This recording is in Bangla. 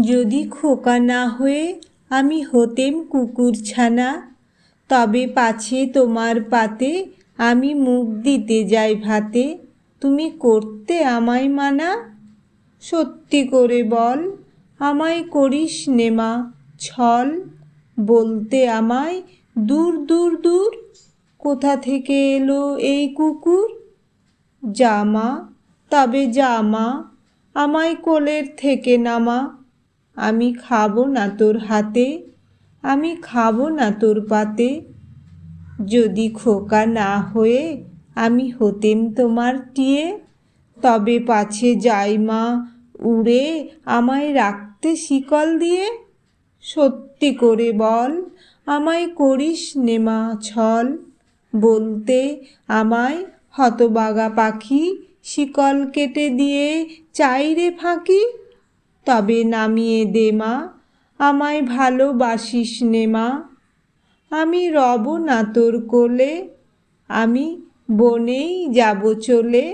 যদি খোকা না হয়ে আমি হতেম কুকুর ছানা, তবে পাছে তোমার পাতে আমি মুখ দিতে যাই ভাতে। তুমি করতে আমায় মানা? সত্যি করে বল, আমায় করিস নেমা ছল, বলতে আমায় দূর দূর দূর। কোথা থেকে এলো এই কুকুর? জামা তবে জামা আমায় কোলের থেকে নামা। আমি খাব না তোর হাতে, আমি খাব না তোর পাতে। যদি খোকা না হয়ে আমি হতেম তোমার টিয়ে, তবে পাছে যাই মা উড়ে আমায় রাখতে শিকল দিয়ে। সত্যি করে বল, আমায় করিস নেমা ছল। বলতে আমায় হতবাগা পাখি শিকল কেটে দিয়ে চাইরে ফাঁকি। তবে নামিয়ে দে মা, আমায় ভালোবাসিস নে মা। আমি রব না তোর কোলে, আমি বনেই যাব চলে।